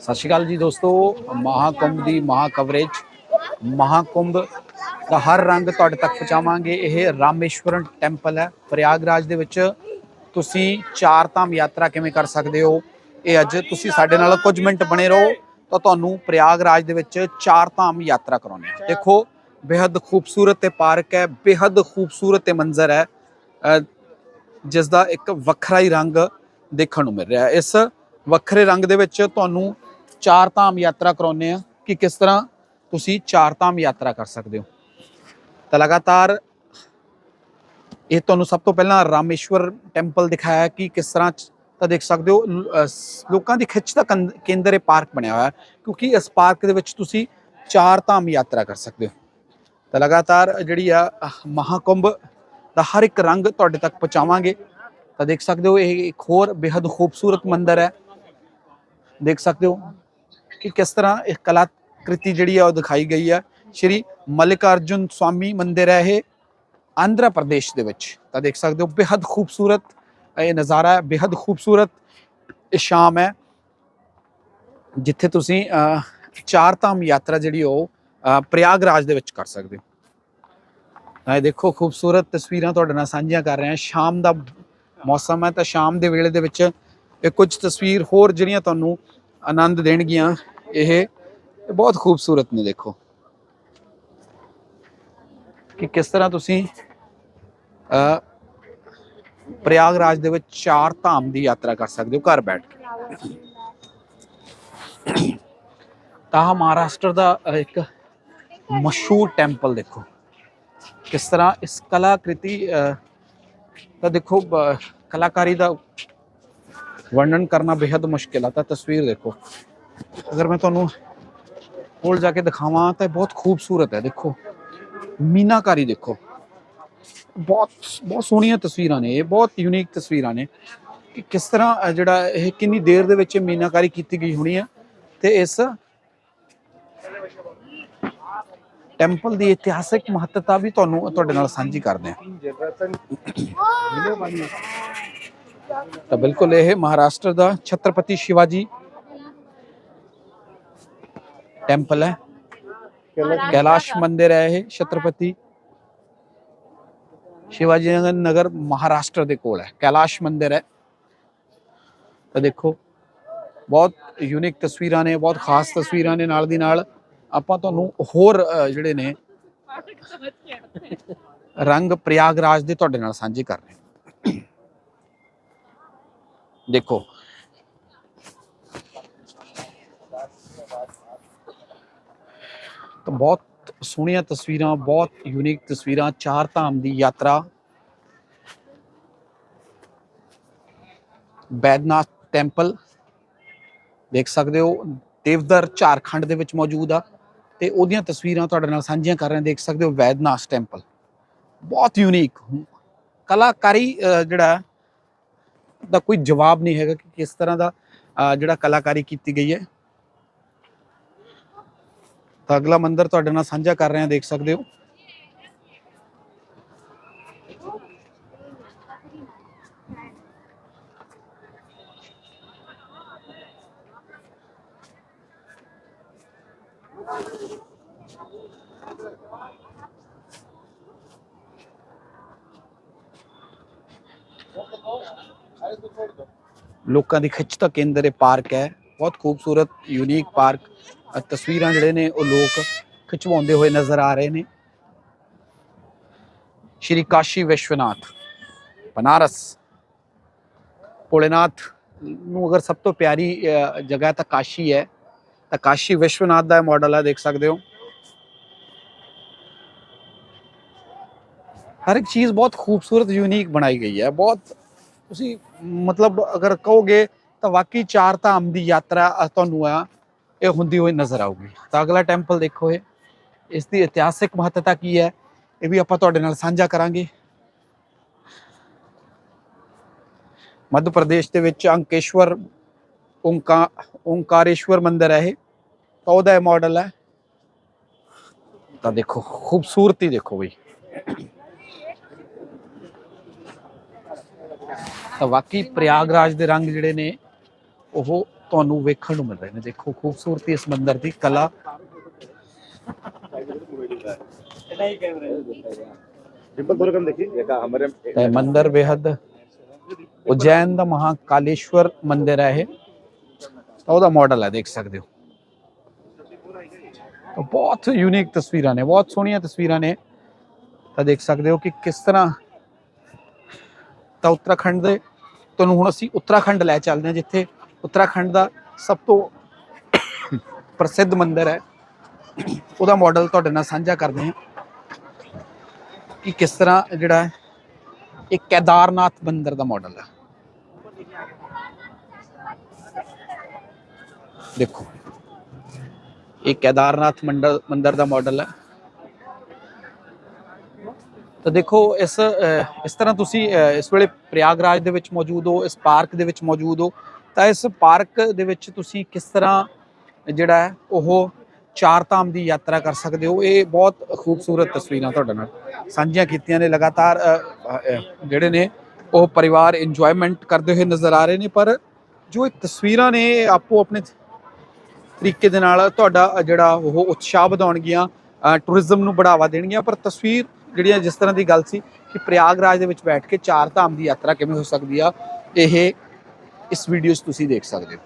ਸਤਿ ਸ਼੍ਰੀ ਅਕਾਲ ਜੀ ਦੋਸਤੋ, ਮਹਾਕੁੰਭ ਦੀ ਮਹਾ ਕਵਰੇਜ ਮਹਾਕੁੰਭ ਦਾ ਹਰ ਰੰਗ ਤੁਹਾਡੇ ਤੱਕ ਪਹੁੰਚਾਵਾਂਗੇ। ਇਹ ਰਾਮੇਸ਼ਵਰਨ ਟੈਂਪਲ ਹੈ। ਪ੍ਰਯਾਗਰਾਜ ਦੇ ਵਿੱਚ ਤੁਸੀਂ ਚਾਰ ਧਾਮ ਯਾਤਰਾ ਕਿਵੇਂ ਕਰ ਸਕਦੇ ਹੋ? ਇਹ ਅੱਜ ਤੁਸੀਂ ਸਾਡੇ ਨਾਲ ਕੁਝ ਮਿੰਟ ਬਣੇ ਰਹੋ, ਤਾਂ ਤੁਹਾਨੂੰ ਪ੍ਰਯਾਗਰਾਜ ਦੇ ਵਿੱਚ ਚਾਰ ਧਾਮ ਯਾਤਰਾ ਕਰਾਉਣੀ ਹੈ। ਦੇਖੋ, ਬੇਹੱਦ ਖੂਬਸੂਰਤ ਤੇ ਪਾਰਕ ਹੈ, ਬੇਹੱਦ ਖੂਬਸੂਰਤ ਤੇ ਮੰਜ਼ਰ ਹੈ। ਜਿਸ ਦਾ ਇੱਕ ਵੱਖਰਾ ਹੀ ਰੰਗ ਦੇਖਣ ਨੂੰ ਮਿਲ ਰਿਹਾ ਹੈ। ਇਸ ਵੱਖਰੇ ਰੰਗ ਦੇ ਵਿੱਚ ਤੁਹਾਨੂੰ ਚਾਰ ਧਾਮ ਯਾਤਰਾ ਕਰਾਉਨੇ ਆ ਕਿ ਕਿਸ ਤਰ੍ਹਾਂ ਤੁਸੀਂ ਚਾਰ ਧਾਮ ਯਾਤਰਾ ਕਰ ਸਕਦੇ ਹੋ। ਤਾਂ ਲਗਾਤਾਰ ਇਹ ਤੁਹਾਨੂੰ ਸਭ ਤੋਂ ਪਹਿਲਾਂ ਰਾਮੇਸ਼ਵਰ ਟੈਂਪਲ ਦਿਖਾਇਆ ਕਿ ਕਿਸ ਤਰ੍ਹਾਂ ਤਾਂ ਦੇਖ ਸਕਦੇ ਹੋ ਲੋਕਾਂ ਦੀ ਖਿੱਚ ਦਾ ਕੰ- ਕੇਂਦਰ ਇਹ ਪਾਰਕ ਬਣਿਆ ਹੋਇਆ ਕਿਉਂਕਿ ਇਸ ਪਾਰਕ ਦੇ ਵਿੱਚ ਤੁਸੀਂ ਚਾਰ ਧਾਮ ਯਾਤਰਾ ਕਰ ਸਕਦੇ ਹੋ। ਤਾਂ ਲਗਾਤਾਰ ਜਿਹੜੀ ਆ ਅਹ, ਮਹਾਕੁੰਭ ਦਾ ਹਰ ਇੱਕ ਰੰਗ ਤੁਹਾਡੇ ਤੱਕ ਪਹੁੰਚਾਵਾਂਗੇ। ਤਾਂ ਦੇਖ ਸਕਦੇ ਹੋ ਇਹ ਇੱਕ ਹੋਰ ਬੇहद ਖੂਬਸੂਰਤ ਮੰਦਰ ਹੈ। ਦੇਖ ਸਕਦੇ ਹੋ ਕਿ ਕਿਸ ਤਰ੍ਹਾਂ ਇਹ ਕਲਾਕ੍ਰਿਤੀ ਜਿਹੜੀ ਆ ਉਹ ਦਿਖਾਈ ਗਈ ਹੈ ਸ਼੍ਰੀ ਮਲਿਕਾਰਜੁਨ ਸਵਾਮੀ ਮੰਦਿਰ ਹੈ ਇਹ ਆਂਧਰਾ ਪ੍ਰਦੇਸ਼ ਦੇ ਵਿੱਚ। ਤਾਂ ਦੇਖ ਸਕਦੇ ਹੋ ਬੇहद ਖੂਬਸੂਰਤ ਇਹ ਨਜ਼ਾਰਾ ਹੈ ਬੇहद ਖੂਬਸੂਰਤ ਸ਼ਾਮ ਹੈ। ਜਿੱਥੇ ਤੁਸੀਂ ਚਾਰ ਧਾਮ ਯਾਤਰਾ ਜਿਹੜੀ ਉਹ ਪ੍ਰਯਾਗਰਾਜ ਦੇ ਵਿੱਚ ਕਰ ਸਕਦੇ ਹੋ। ਤਾਂ ਇਹ ਦੇਖੋ, ਖੂਬਸੂਰਤ ਤਸਵੀਰਾਂ ਤੁਹਾਡੇ ਨਾਲ ਸਾਂਝੀਆਂ ਕਰ ਰਹੇ ਹਾਂ। ਸ਼ਾਮ ਦਾ ਮੌਸਮ ਹੈ ਤਾਂ ਸ਼ਾਮ ਦੇ ਵੇਲੇ ਦੇ ਵਿੱਚ ਇਹ ਕੁਝ ਤਸਵੀਰ ਹੋਰ ਜਿਹੜੀਆਂ ਤੁਹਾਨੂੰ ਆਨੰਦ ਦੇਣਗੀਆਂ ਇਹ ਬਹੁਤ ਖੂਬਸੂਰਤ ਨੇ ਦੇਖੋ। ਕਿ ਕਿਸ ਤਰ੍ਹਾਂ ਤੁਸੀਂ ਅ ਪ੍ਰਯਾਗਰਾਜ ਦੇ ਵਿੱਚ ਚਾਰ ਧਾਮ ਦੀ ਯਾਤਰਾ ਕਰ ਸਕਦੇ ਹੋ ਘਰ ਬੈਠ ਕੇ। ਤਾਂ ਮਹਾਰਾਸ਼ਟਰ ਦਾ ਇੱਕ ਮਸ਼ਹੂਰ ਟੈਂਪਲ ਦੇਖੋ। ਕਿਸ ਤਰ੍ਹਾਂ ਇਸ ਕਲਾਕ੍ਰਿਤੀ ਅ, ਤਾਂ ਦੇਖੋ ਕਲਾਕਾਰੀ ਦਾ ਵਰਣਨ ਕਰਨਾ ਬੇहद ਮੁਸ਼ਕਿਲ ਆ। ਤਾਂ ਤਸਵੀਰ ਦੇਖੋ। ਅਗਰ ਮੈਂ ਤੁਹਾਨੂੰ ਕੋਲ ਜਾ ਕੇ ਦਿਖਾਵਾਂ ਤਾਂ ਇਹ ਬਹੁਤ ਖੂਬਸੂਰਤ ਹੈ। ਦੇਖੋ, ਮੀਨਾਕਾਰੀ ਦੇਖੋ। ਬਹੁਤ ਬਹੁਤ ਸੋਹਣੀਆਂ ਤਸਵੀਰਾਂ ਨੇ। ਇਹ ਬਹੁਤ ਯੂਨੀਕ ਤਸਵੀਰਾਂ ਨੇ ਕਿ ਕਿਸ ਤਰ੍ਹਾਂ ਜਿਹੜਾ ਇਹ ਕਿੰਨੀ ਦੇਰ ਦੇ ਵਿੱਚ ਮੀਨਾਕਾਰੀ ਕੀਤੀ ਗਈ ਹੋਣੀ ਆ ਤੇ ਇਸ ਟੈਂਪਲ ਦੀ ਇਤਿਹਾਸਿਕ ਮਹੱਤਤਾ ਵੀ ਤੁਹਾਨੂੰ ਤੁਹਾਡੇ ਨਾਲ ਸਾਂਝੀ ਕਰਦੇ ਹਾਂ। ਤਾਂ ਬਿਲਕੁਲ ਇਹ ਮਹਾਰਾਸ਼ਟਰ ਦਾ ਛਤਰਪਤੀ ਸ਼ਿਵਾਜੀ ਟੈਂਪਲ ਹੈ। ਕੈਲਾਸ਼ ਮੰਦਿਰ ਹੈ ਇਹ ਛਤਰਪਤੀ। ਸ਼ਿਵਾਜੀ ਨਗਰ ਨਗਰ ਮਹਾਰਾਸ਼ਟਰ ਦੇ ਕੋਲ ਹੈ। ਕੈਲਾਸ਼ ਮੰਦਿਰ ਹੈ। ਤਾਂ ਦੇਖੋ, ਬਹੁਤ ਯੂਨੀਕ ਤਸਵੀਰਾਂ ਨੇ, ਬਹੁਤ ਖਾਸ ਤਸਵੀਰਾਂ ਨੇ ਨਾਲ ਦੀ ਨਾਲ। ਆਪਾਂ ਤੁਹਾਨੂੰ ਹੋਰ ਜਿਹੜੇ ਨੇ ਰੰਗ ਪ੍ਰਯਾਗਰਾਜ ਦੇ ਤੁਹਾਡੇ ਨਾਲ ਸਾਂਝੇ ਕਰ ਰਹੇ ਹਾਂ। ਦੇਖੋ। ਤਾਂ ਬਹੁਤ ਸੋਹਣੀਆਂ ਤਸਵੀਰਾਂ, ਬਹੁਤ ਯੂਨੀਕ ਤਸਵੀਰਾਂ, ਚਾਰ ਧਾਮ ਦੀ ਯਾਤਰਾ। ਬੈਦਨਾਥ ਟੈਂਪਲ ਦੇਖ ਸਕਦੇ ਹੋ। ਦੇਵਦਰ ਝਾਰਖੰਡ ਦੇ ਵਿੱਚ ਮੌਜੂਦ ਆ। ਤੇ ਉਹਦੀਆਂ ਤਸਵੀਰਾਂ ਤੁਹਾਡੇ ਨਾਲ ਸਾਂਝੀਆਂ ਕਰ ਰਹੇ ਹਾਂ, ਦੇਖ ਸਕਦੇ ਹੋ ਵੈਦਨਾਸ ਟੈਂਪਲ। ਬਹੁਤ ਯੂਨੀਕ ਕਲਾਕਾਰੀ ਜਿਹੜਾ ਦਾ ਕੋਈ ਜਵਾਬ ਨਹੀਂ ਹੈਗਾ ਕਿ ਕਿਸ ਤਰ੍ਹਾਂ ਦਾ ਜਿਹੜਾ ਕਲਾਕਾਰੀ ਕੀਤੀ ਗਈ ਹੈ। ਤਾਂ ਅਗਲਾ ਮੰਦਿਰ ਤੁਹਾਡੇ ਨਾਲ ਸਾਂਝਾ ਕਰ ਰਹੇ ਹਾਂ, ਦੇਖ ਸਕਦੇ ਹੋ। ਲੋਕਾਂ ਦੀ ਖਿੱਚ ਦਾ ਕੇਂਦਰ ਇਹ ਪਾਰਕ ਹੈ। ਬਹੁਤ ਖੂਬਸੂਰਤ ਯੂਨੀਕ ਪਾਰਕ। ਤਸਵੀਰਾਂ ਜਿਹੜੇ ਨੇ, ਉਹ ਲੋਕ ਖਿਚਵਾਉਂਦੇ ਹੋਏ ਨਜ਼ਰ ਆ ਰਹੇ ਨੇ। ਸ਼੍ਰੀ ਕਾਸ਼ੀ ਵਿਸ਼ਵਨਾਥ, ਬਨਾਰਸ। ਭੋਲੇਨਾਥ ਨੂੰ ਅਗਰ ਸਭ ਤੋਂ ਪਿਆਰੀ ਜਗ੍ਹਾ ਤਾਂ ਕਾਸ਼ੀ ਹੈ। ਤਾਂ ਕਾਸ਼ੀ ਵਿਸ਼ਵਨਾਥ ਦਾ ਮਾਡਲ ਹੈ, ਦੇਖ ਸਕਦੇ ਹੋ। ਹਰ ਇੱਕ ਚੀਜ਼ ਬਹੁਤ ਖੂਬਸੂਰਤ ਯੂਨੀਕ ਬਣਾਈ ਗਈ ਹੈ। ਬਹੁਤ ਤੁਸੀਂ ਮਤਲਬ ਅਗਰ ਕਹੋਗੇ ਤਾਂ ਵਾਕਈ ਚਾਰ ਧਾਮ ਦੀ ਯਾਤਰਾ ਤੁਹਾਨੂੰ ਆ, ਇਹ ਹੁੰਦੀ ਹੋਈ ਨਜ਼ਰ ਆਊਗੀ। ਤਾਂ ਅਗਲਾ ਟੈਂਪਲ ਦੇਖੋ ਇਹ। ਇਸ ਦੀ ਇਤਿਹਾਸਿਕ ਮਹੱਤਤਾ ਕੀ ਹੈ, ਇਹ ਵੀ ਆਪਾਂ ਤੁਹਾਡੇ ਨਾਲ ਸਾਂਝਾ ਕਰਾਂਗੇ। ਮੱਧ ਪ੍ਰਦੇਸ਼ ਦੇ ਵਿੱਚ ਅੰਕੇਸ਼ਵਰ ਓੰਕਾ, ਓਂਕਾਰੇਸ਼ਵਰ ਮੰਦਿਰ ਹੈ ਇਹ। ਤਾਂ ਉਹਦਾ ਇਹ ਮਾਡਲ ਹੈ। ਤਾਂ ਦੇਖੋ, ਖੂਬਸੂਰਤੀ ਦੇਖੋ ਬਈ। ਤਾਂ ਵਾਕਈ ਪ੍ਰਯਾਗਰਾਜ ਦੇ ਰੰਗ ਜਿਹੜੇ ਨੇ, ਉਹ ਤੁਹਾਨੂੰ ਵੇਖਣ ਨੂੰ ਮਿਲ ਰਹੇ ਨੇ। ਦੇਖੋ, ਖੂਬਸੂਰਤੀ ਇਸ ਮੰਦਿਰ ਦੀ, ਕਲਾ। ਮੰਦਿਰ ਬੇहद ਉਜੈਨ ਦਾ ਮਹਾਕਾਲੇਸ਼ਵਰ ਮੰਦਿਰ ਹੈ ਇਹ। ਤਾਂ ਉਹਦਾ ਮਾਡਲ ਹੈ, ਦੇਖ ਸਕਦੇ ਹੋ। ਤਾਂ ਬਹੁਤ ਯੂਨੀਕ ਤਸਵੀਰਾਂ ਨੇ, ਬਹੁਤ ਸੋਹਣੀਆਂ ਤਸਵੀਰਾਂ ਨੇ। ਤਾਂ ਦੇਖ ਸਕਦੇ ਹੋ ਕਿ ਕਿਸ ਤਰ੍ਹਾਂ ਤਾਂ ਉੱਤਰਾਖੰਡ ਦੇ, ਤੁਹਾਨੂੰ ਹੁਣ ਅਸੀਂ ਉੱਤਰਾਖੰਡ ਲੈ ਚੱਲਦੇ ਹਾਂ, ਜਿੱਥੇ ਉੱਤਰਾਖੰਡ ਦਾ ਸਭ ਤੋਂ ਪ੍ਰਸਿੱਧ ਮੰਦਿਰ ਹੈ। ਉਹਦਾ ਮਾਡਲ ਤੁਹਾਡੇ ਨਾਲ ਸਾਂਝਾ ਕਰਦੇ ਹਾਂ ਕਿ ਕਿਸ ਤਰ੍ਹਾਂ ਜਿਹੜਾ ਇਹ ਕੇਦਾਰਨਾਥ ਮੰਦਿਰ ਦਾ ਮਾਡਲ ਹੈ। ਦੇਖੋ। ਇਹ ਕੇਦਾਰਨਾਥ ਮੰਡਲ, ਮੰਦਰ ਦਾ ਮਾਡਲ ਹੈ। ਤਾਂ ਦੇਖੋ, ਇਸ ਇਸ ਤਰ੍ਹਾਂ ਤੁਸੀਂ ਇਸ ਵੇਲੇ ਪ੍ਰਯਾਗਰਾਜ ਦੇ ਵਿੱਚ ਮੌਜੂਦ ਹੋ, ਇਸ ਪਾਰਕ ਦੇ ਵਿੱਚ ਮੌਜੂਦ ਹੋ, ਤਾਂ ਇਸ ਪਾਰਕ ਦੇ ਵਿੱਚ ਤੁਸੀਂ ਕਿਸ ਤਰ੍ਹਾਂ ਜਿਹੜਾ ਹੈ, ਉਹ ਚਾਰ ਧਾਮ ਦੀ ਯਾਤਰਾ ਕਰ ਸਕਦੇ ਹੋ? ਇਹ ਬਹੁਤ ਖੂਬਸੂਰਤ ਤਸਵੀਰਾਂ ਤੁਹਾਡੇ ਨਾਲ ਸਾਂਝੀਆਂ ਕੀਤੀਆਂ ਨੇ। ਲਗਾਤਾਰ ਜਿਹੜੇ ਨੇ, ਉਹ ਪਰਿਵਾਰ ਇੰਜੋਇਮੈਂਟ ਕਰਦੇ ਹੋਏ ਨਜ਼ਰ ਆ ਰਹੇ ਨੇ, ਪਰ ਜੋ ਇਹ ਤਸਵੀਰਾਂ ਨੇ ਆਪੋ ਆਪਣੇ ਤਰੀਕੇ ਦੇ ਨਾਲ ਤੁਹਾਡਾ ਜਿਹੜਾ ਉਹ ਉਤਸ਼ਾਹ ਵਧਾਉਣਗੀਆਂ ਟੂਰਿਜ਼ਮ ਨੂੰ ਬੜਾਵਾ ਦੇਣਗੀਆਂ। ਪਰ ਤਸਵੀਰ ਜਿਹੜੀਆਂ ਜਿਸ ਤਰ੍ਹਾਂ ਦੀ ਗੱਲ ਸੀ ਕਿ ਪ੍ਰਯਾਗਰਾਜ ਦੇ ਵਿੱਚ ਬੈਠ ਕੇ ਚਾਰ ਧਾਮ ਦੀ ਯਾਤਰਾ ਕਿਵੇਂ ਹੋ ਸਕਦੀ ਆ, ਇਹ ਇਸ ਵੀਡੀਓ 'ਚ ਤੁਸੀਂ ਦੇਖ ਸਕਦੇ ਹੋ।